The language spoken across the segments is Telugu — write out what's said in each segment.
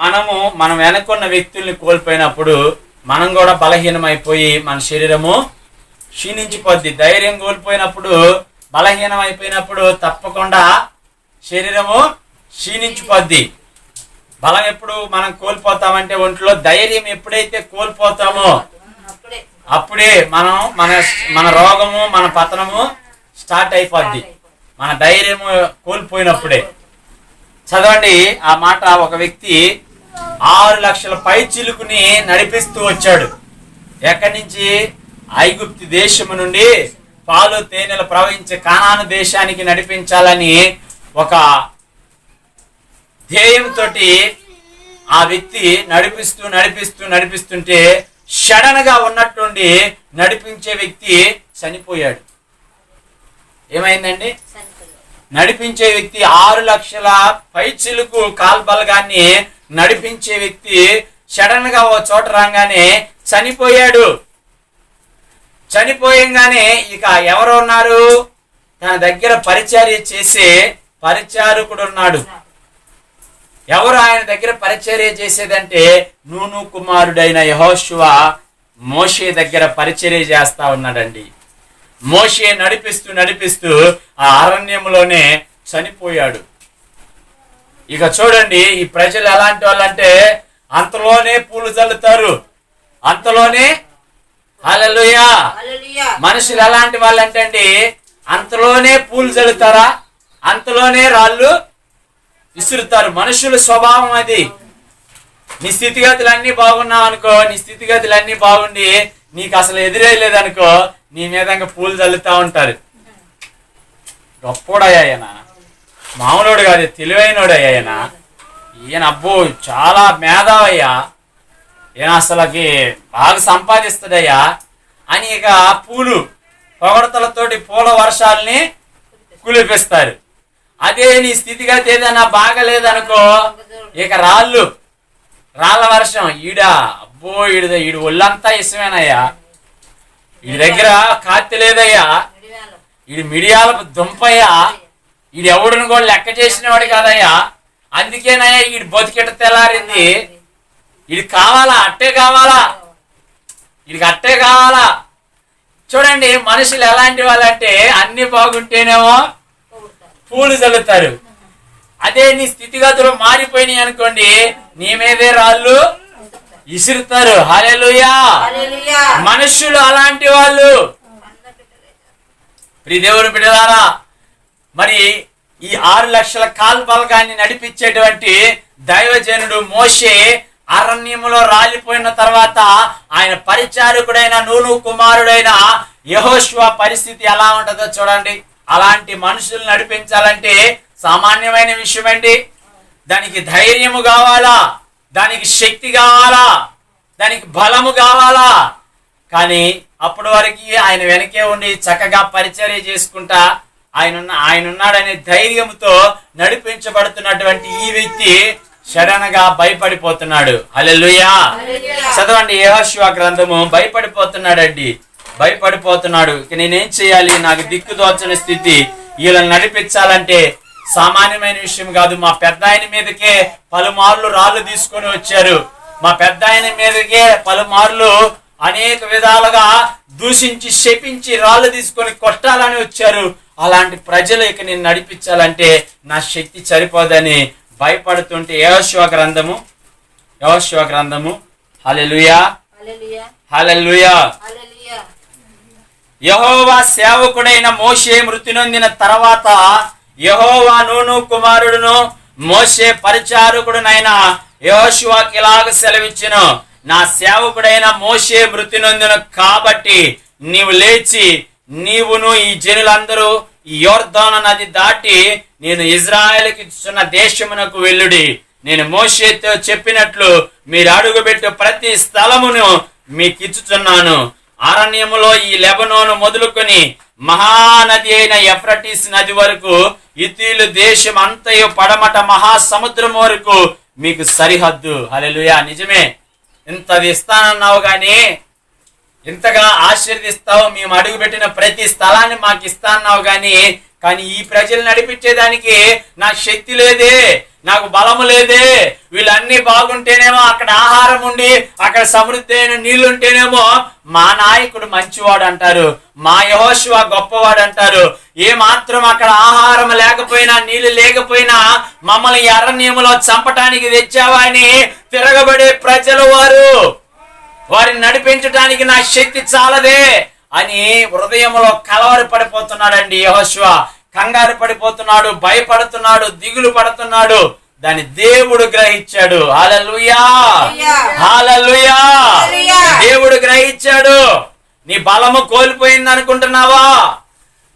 మనము మనం వెనకున్న వ్యక్తుల్ని కోల్పోయినప్పుడు మనం కూడా బలహీనమైపోయి మన శరీరము క్షీణించిపోద్ది. ధైర్యం కోల్పోయినప్పుడు బలహీనం అయిపోయినప్పుడు తప్పకుండా శరీరము క్షీణించిపోద్ది. బలం ఎప్పుడు మనం కోల్పోతామంటే ఒంట్లో ధైర్యం ఎప్పుడైతే కోల్పోతామో అప్పుడే మనం మన మన రోగము మన పతనము స్టార్ట్ అయిపోద్ది. మన ధైర్యము కోల్పోయినప్పుడే. చదవండి ఆ మాట ఒక వ్యక్తి ఆరు లక్షల పై చిలుకుని నడిపిస్తూ వచ్చాడు. ఎక్కడి నుంచి? ఐగుప్తి దేశము నుండి పాలు తేనెలు ప్రవహించే కానాను దేశానికి నడిపించాలని ఒక ధ్యేయంతో ఆ వ్యక్తి నడిపిస్తూ నడిపిస్తూ నడిపిస్తుంటే సడన్గా ఉన్నట్టుండి నడిపించే వ్యక్తి చనిపోయాడు. ఏమైందండి. నడిపించే వ్యక్తి ఆరు లక్షల పైచిలుకు కాల్బలగాన్ని నడిపించే వ్యక్తి సడన్గా ఓ చోట రాగానే చనిపోయాడు. చనిపోయంగానే ఇక ఎవరు ఉన్నారు? తన దగ్గర పరిచర్య చేసే పరిచారకుడు ఉన్నాడు. ఎవరు ఆయన దగ్గర పరిచర్య చేసేదంటే నూను కుమారుడైన యహోశివ మోషే దగ్గర పరిచర్య చేస్తా ఉన్నాడండి. మోషే నడిపిస్తూ నడిపిస్తూ ఆ అరణ్యంలోనే చనిపోయాడు. ఇక చూడండి ఈ ప్రజలు ఎలాంటి వాళ్ళంటే అంతలోనే పూలు చల్లుతారు అంతలోనే హల్లెలూయా. మనుషులు ఎలాంటి వాళ్ళంటే అండి అంతలోనే పూలు చల్లుతారా అంతలోనే రాళ్ళు విసురుతారు. మనుషుల స్వభావం అది. నీ స్థితిగతులు అన్ని బాగున్నావు అనుకో నీ స్థితిగతులు అన్ని బాగుండి నీకు అసలు ఎదురేయలేదనుకో నీ మీద పూలు చల్లుతా ఉంటారు. గొప్పోడయ్యా మామూలుడు కాదు తెలివైనడు ఆయన. ఈయన అబ్బో చాలా మేధావయ్యా. ఈయన అసలుకి బాగా సంపాదిస్తాడయ్యా. అని ఇక పూలు పొగడతలతోటి పూల వర్షాలని కులిపిస్తారు. అదే నీ స్థితిగతి ఏదైనా బాగలేదనుకో ఇక రాళ్ళు రాళ్ళ వర్షం ఈడ అబ్బో ఈడ ఈడు ఒళ్ళంతా ఇష్టమేనయ్యా ఈ దగ్గర కాత్తి లేదయ్యా. ఈడు మిడియాల దుంపయ్యా. ఈడు ఎవడిని కూడా లెక్క చేసినవాడు కాదయ్యా. అందుకేనయ్యా ఈడు బతికెట తెల్లారింది. ఇది కావాలా? అట్టే కావాలా? ఇది అట్టే కావాలా? చూడండి మనుషులు ఎలాంటి వాళ్ళంటే అన్ని బాగుంటేనేమో. పూలు చల్లుతారు అదే నీ స్థితిగతులు మారిపోయినాయి అనుకోండి నీ మీదే రాళ్ళు ఇసురుతారు. హల్లెలూయా. మనుషులు అలాంటి వాళ్ళు. ప్రియ దేవుని బిడ్డలారా మరి ఈ ఆరు లక్షల కాల్పలకాన్ని నడిపించేటువంటి దైవజనుడు మోషే అరణ్యములో రాలిపోయిన తర్వాత ఆయన పరిచారకుడైన నూను కుమారుడైన యహోష్వ పరిస్థితి ఎలా ఉంటుందో చూడండి. అలాంటి మనుషులు నడిపించాలంటే సామాన్యమైన విషయం అండి. దానికి ధైర్యము కావాలా? దానికి శక్తి కావాలా? దానికి బలము కావాలా? కానీ అప్పటి వరకు ఆయన వెనకే ఉండి చక్కగా పరిచర్య చేసుకుంటా ఆయన ఆయన ఉన్నాడనే ధైర్యంతో నడిపించబడుతున్నటువంటి ఈ వ్యక్తి సడన్గా భయపడిపోతున్నాడు. హల్లెలూయా. చదవండి యెహోషువ గ్రంథము. భయపడిపోతున్నాడండి. భయపడిపోతున్నాడు. నేనేం చేయాలి? నాకు దిక్కు దోచని స్థితి. వీళ్ళని నడిపించాలంటే సామాన్యమైన విషయం కాదు. మా పెద్ద ఆయన మీదకే పలుమార్లు రాళ్ళు తీసుకొని వచ్చారు. మా పెద్ద ఆయన మీదకే పలుమార్లు అనేక విధాలుగా దూషించి శపించి రాళ్ళు తీసుకొని కొట్టాలని వచ్చారు. అలాంటి ప్రజలు ఇక నేను నడిపించాలంటే నా శక్తి సరిపోదని భయపడుతుంటే యహోశివ గ్రంథము యహోశివ గ్రంథము. హల్లెలూయా హల్లెలూయా. యహోవా సేవకుడైన మోషే మృతి నొందిన తర్వాత యహోవా నూను కుమారుడును మోషే పరిచారకుడునైన యహోషువాకి ఇలాగ సెలవిచ్చును నా సేవకుడైన మోషే మృతి నొందిన కాబట్టి నీవు లేచి నీవును ఈ జనులందరూ ఈ యోర్ధాన నది దాటి నేను ఇజ్రాయెల్కి ఇచ్చిన దేశమునకు వెళ్ళుడి. నేను మోషేతో చెప్పినట్లు మీరు అడుగుపెట్టు ప్రతి స్థలమును మీకు ఇచ్చుచున్నాను అరణ్యములో ఈ లెబనోను మొదలుకొని మహానది అయిన ఎఫ్రటిస్ నది వరకు ఇతీలు దేశం అంతయు పడమట మహాసముద్రం వరకు మీకు సరిహద్దు. అలెలుయా నిజమే. ఇంతది ఇస్తానన్నావు కానీ ఇంతగా ఆశీర్దిస్తావు మేము అడుగుపెట్టిన ప్రతి స్థలాన్ని మాకు ఇస్తాన్నావు కానీ కానీ ఈ ప్రజలు నడిపించేదానికి నాకు శక్తి లేదే నాకు బలము లేదే. వీళ్ళన్నీ బాగుంటేనేమో అక్కడ ఆహారం ఉండి అక్కడ సమృద్ధి అయిన నీళ్ళు ఉంటేనేమో మా నాయకుడు మంచివాడు అంటారు మా యహోశివ గొప్పవాడు అంటారు. ఏ మాత్రం అక్కడ ఆహారం లేకపోయినా నీళ్ళు లేకపోయినా మమ్మల్ని ఈ అరణ్యములో చంపటానికి తెచ్చావా అని తిరగబడే ప్రజలు వారు. వారిని నడిపించడానికి నా శక్తి చాలదే అని హృదయంలో కలవరి పడిపోతున్నాడండి యహోశివ కంగారు పడిపోతున్నాడు భయపడుతున్నాడు దిగులు పడుతున్నాడు. దాన్ని దేవుడు గ్రహించాడు. Hallelujah hallelujah. దేవుడు గ్రహించాడు. నీ బలము కోల్పోయింది అనుకుంటున్నావా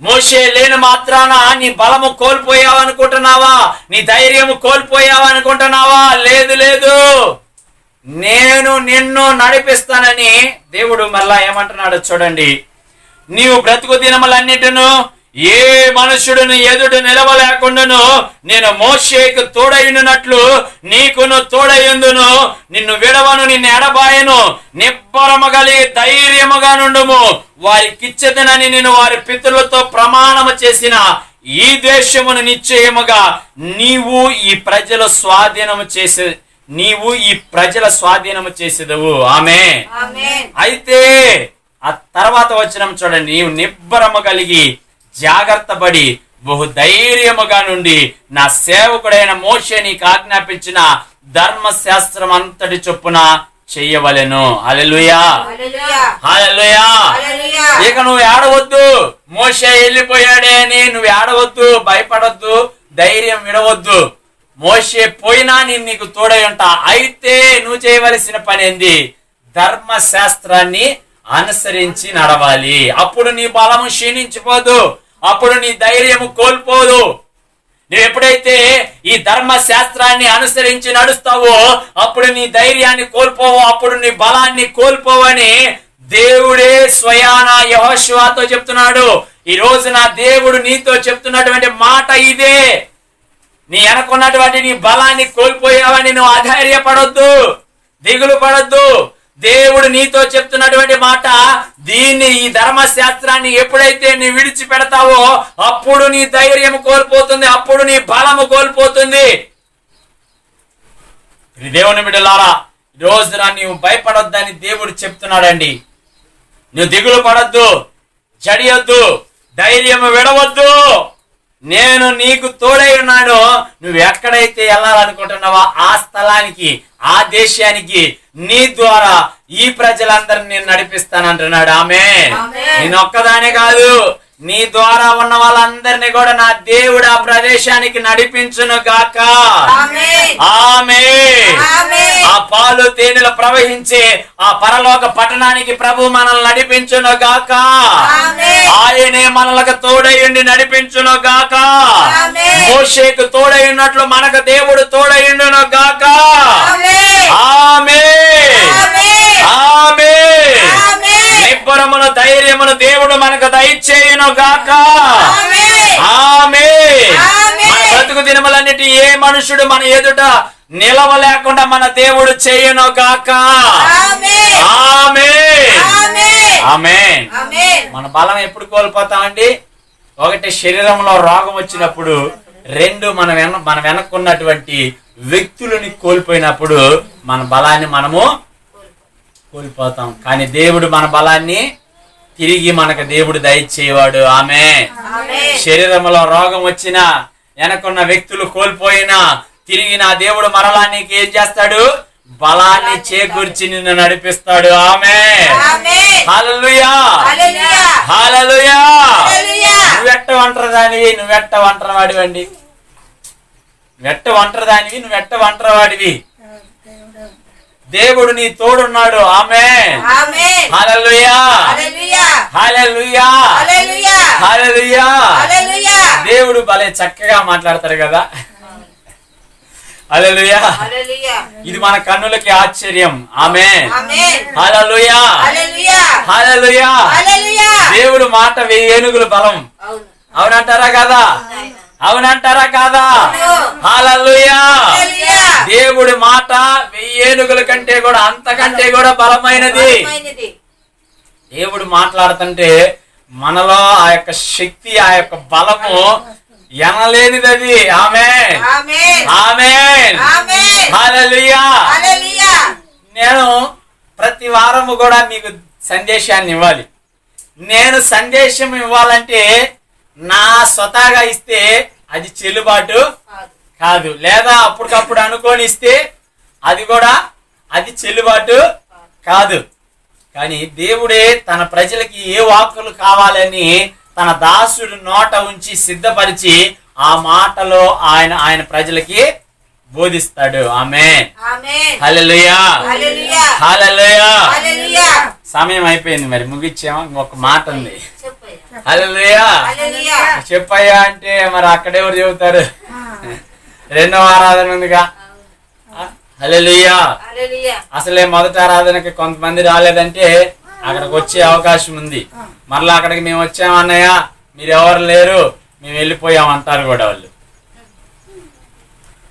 మోషే లేని మాత్రాన నీ బలము కోల్పోయావు అనుకుంటున్నావా నీ ధైర్యము కోల్పోయావు అనుకుంటున్నావా లేదు లేదు. నేను నిన్ను నడిపిస్తానని దేవుడు మళ్ళా ఏమంటున్నాడు చూడండి. నీవు బ్రతుకు దినములన్నిటిను ఏ మనుషుడును ఎదుట నిలవలేకుండాను నేను మోషేకు తోడయున్నట్లు నీకును తోడయుందును నిన్ను విడవను నిన్ను ఎడబాయను నిబ్బరము కలిగి ధైర్యముగా నుండుము. వారికిచ్చదనని నేను వారి పితృలతో ప్రమాణము చేసిన ఈ దేశమును నిశ్చయముగా నీవు ఈ ప్రజల స్వాధీనము చేసే నీవు ఈ ప్రజల స్వాధీనము చేసేదవు. ఆమె. అయితే ఆ తర్వాత వచ్చిన చూడండి. నీవు నిబ్బరము కలిగి జాగ్రత్త పడి బహు ధైర్యముగా నుండి నా సేవకుడైన మోషే నీకు ఆజ్ఞాపించిన ధర్మశాస్త్రం అంతటి చొప్పున చెయ్యవలెను హల్లెలూయా. ఇక నువ్వు ఏడవద్దు. మోషే వెళ్ళిపోయాడే. అని నువ్వు ఏడవద్దు. భయపడొద్దు. ధైర్యం విడవద్దు. మోషే పోయినా నేను నీకు తోడై ఉంటా అయితే నువ్వు చేయవలసిన పని ఏంది ధర్మశాస్త్రాన్ని అనుసరించి నడవాలి. అప్పుడు నీ బలము క్షీణించిపోదు. అప్పుడు నీ ధైర్యము కోల్పోదు. నువ్వు ఎప్పుడైతే ఈ ధర్మ శాస్త్రాన్ని అనుసరించి నడుస్తావో అప్పుడు నీ ధైర్యాన్ని కోల్పోవు. అప్పుడు నీ బలాన్ని కోల్పోవని దేవుడే స్వయాన యహోశివాతో చెప్తున్నాడు. ఈ రోజు నా దేవుడు నీతో చెప్తున్నటువంటి మాట ఇదే. నీ వెనకున్నటువంటి నీ బలాన్ని కోల్పోయావని నువ్వు అధైర్యపడొద్దు దిగులు పడొద్దు. దేవుడు నీతో చెప్తున్నటువంటి మాట దీన్ని ఈ ధర్మశాస్త్రాన్ని ఎప్పుడైతే నీ విడిచిపెడతావో అప్పుడు నీ ధైర్యం కోల్పోతుంది అప్పుడు నీ బలము కోల్పోతుంది. ఇది దేవుని బిడ్డలారా రోజున నీవు భయపడొద్దని దేవుడు చెప్తున్నాడండి. నువ్వు దిగులు పడొద్దు జడియొద్దు ధైర్యం విడవద్దు. నేను నీకు తోడై ఉన్నాను. నువ్వు ఎక్కడైతే వెళ్ళాలనుకుంటున్నావో ఆ స్థలానికి ఆ దేశానికి నీ ద్వారా ఈ ప్రజలందరిని నేను నడిపిస్తానంటున్నాడు ఆమె. నేను ఒక్కదానే కాదు. నీ ద్వారా ఉన్న వాళ్ళందరినీ కూడా నా దేవుడు ఆ ప్రదేశానికి నడిపించును గాక. ఆమె ఆ పాలు తేనెలు ప్రవహించే ఆ పరలోక పట్టణానికి ప్రభు మనల్ని నడిపించును గాక. ఆయనే మనలకు తోడయుండి నడిపించును గాక. మోషేకు తోడయున్నట్లు మనకు దేవుడు తోడయుండును గాక. దేవుడు మనకు దయచేయును గాక ఆమేన్. ఆమె. మన బ్రతుకు దినములన్నిటి ఏ మనుషుడు మన ఎదుట నిలవలేకుండా మన దేవుడు చేయును గాక ఆమె ఆమె మన బలం ఎప్పుడు కోల్పోతామండి ఒకటి శరీరంలో రోగం వచ్చినప్పుడు రెండు మన వెన మన వెనక్కున్నటువంటి వ్యక్తులని కోల్పోయినప్పుడు మన బలాన్ని మనము కోల్పోతాం. కానీ దేవుడు మన బలాన్ని తిరిగి మనకు దేవుడు దయచేవాడు ఆమె శరీరంలో రోగం వచ్చినా వెనకున్న వ్యక్తులు కోల్పోయినా తిరిగి నా దేవుడు మరలా నీకు ఏం చేస్తాడు? బలాన్ని చేకూర్చి నిన్ను నడిపిస్తాడు. ఆమె నువ్వెట్ట ఒంటరి దానివి నువ్వెట్ట ఒంటరి వాడివండి నువ్వెట్ట ఒంటరి దానివి నువ్వెట్ట ఒంటరి వాడివి దేవుడు. నీ తోడున్నాడు. ఆమె భలే చక్కగా మాట్లాడతారు కదా. హల్లెలూయా. ఇది మన కన్నులకి ఆశ్చర్యం. ఆమె దేవుడు మాట ఏనుగుల బలం. అవును. అవునంటారా కదా. అవునంటారా కాదా? హల్లెలూయా. దేవుడి మాట వెయ్యి ఏనుగుల కంటే కూడా అంతకంటే కూడా బలమైనది. దేవుడు మాట్లాడుతుంటే మనలో ఆ యొక్క శక్తి ఆ యొక్క బలము ఎనలేనిది అది ఆమె. ఆమె. నేను ప్రతి వారము కూడా మీకు సందేశాన్ని ఇవ్వాలి. నేను సందేశం ఇవ్వాలంటే నా స్వతహాగా ఇస్తే అది చెల్లుబాటు కాదు. లేదా అప్పటికప్పుడు అనుకొని ఇస్తే అది కూడా అది చెల్లుబాటు కాదు. కానీ దేవుడే తన ప్రజలకి ఏ వాక్కులు కావాలని తన దాసుడు నోట ఉంచి సిద్ధపరిచి ఆ మాటలో ఆయన ఆయన ప్రజలకి బోధిస్తాడు. ఆమె సమయం అయిపోయింది మరి ముగిచ్చాము? ఇంకొక మాట ఉంది. హల్లెలూయా. చెప్పయ్యా అంటే మరి అక్కడెవరు చెబుతారు? రెండవ ఆరాధన ఉందిగా. హల్లెలూయా. అసలే మొదటి ఆరాధనకి కొంతమంది రాలేదంటే అక్కడికి వచ్చే అవకాశం ఉంది. మరలా అక్కడికి మేము వచ్చాం అన్నయ్య మీరు ఎవరు లేరు మేము వెళ్ళిపోయాం అంటారు కూడా వాళ్ళు.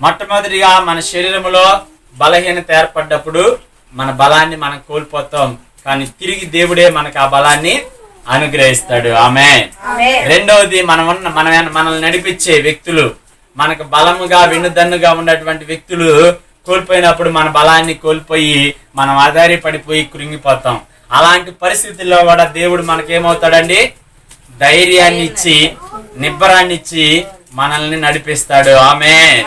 మొట్టమొదటిగా మన శరీరంలో బలహీనత ఏర్పడ్డప్పుడు మన బలాన్ని మనం కోల్పోతాం. కానీ తిరిగి దేవుడే మనకు ఆ బలాన్ని అనుగ్రహిస్తాడు. ఆమె రెండవది మనం ఉన్న మన మనల్ని నడిపించే వ్యక్తులు మనకు బలముగా వెన్నుదన్నుగా ఉన్నటువంటి వ్యక్తులు కోల్పోయినప్పుడు మన బలాన్ని కోల్పోయి మనం ఆధారపడిపోయి కృంగిపోతాం. అలాంటి పరిస్థితుల్లో కూడా దేవుడు మనకేమవుతాడండి? ధైర్యాన్ని ఇచ్చి నిబ్బరాన్ని ఇచ్చి మనల్ని నడిపిస్తాడు. ఆమె